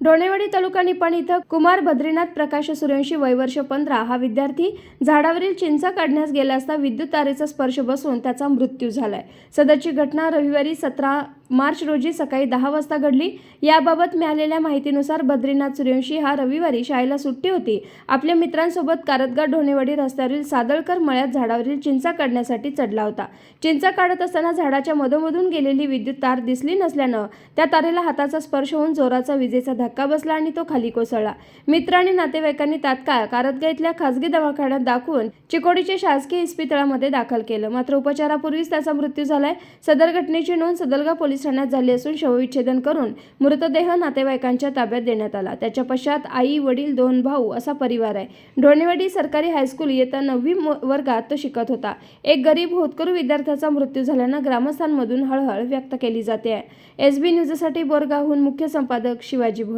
ढोणेवाडी तालुका निपाणी इथं कुमार बद्रीनाथ प्रकाश सूर्यवंशी वयवर्ष पंधरा हा विद्यार्थी झाडावरील चिंचा काढण्यास गेला असता विद्युत तारेचा स्पर्श बसून त्याचा मृत्यू झालाय. सदरची घटना रविवारी सतरा मार्च रोजी सकाळी दहा वाजता घडली. याबाबत मिळालेल्या माहितीनुसार बद्रीनाथ सूर्यवंशी हा रविवारी शाळेला सुट्टी होती. आपल्या मित्रांसोबत कारतगाड ढोणेवाडी रस्त्यावरील सादळकर मळ्यात झाडावरील चिंचा काढण्यासाठी चढला होता. चिंचा काढत असताना झाडाच्या मधोमधून गेलेली विद्युत तार दिसली नसल्यानं त्या तारेला हाताचा स्पर्श होऊन जोराचा विजेचा धक्का धक्का बसला आणि तो खाली कोसळला. मित्र आणि नातेवाईकांनी तात्काळ कारतगा इथल्या खासगी दवाखान्यात दाखवून चिकोडीच्या शासकीय इस्पितळामध्ये दाखल केलं. मात्र उपचारापूर्वीच त्याचा मृत्यू झालाय. सदर घटनेची नोंद सदलगा पोलीस ठाण्यात झाली असून शवविच्छेदन करून मृतदेह नातेवाईकांच्या ताब्यात देण्यात आला. त्याच्या पश्चात आई वडील दोन भाऊ असा परिवार आहे. ढोणेवाडी सरकारी हायस्कूल येत्या नववी म- वर्गात तो शिकत होता. एक गरीब होतकरू विद्यार्थ्याचा मृत्यू झाल्यानं ग्रामस्थांमधून हळहळ व्यक्त केली जाते. आहे एस बी न्यूजसाठी बोरगावहून मुख्य संपादक शिवाजी भोर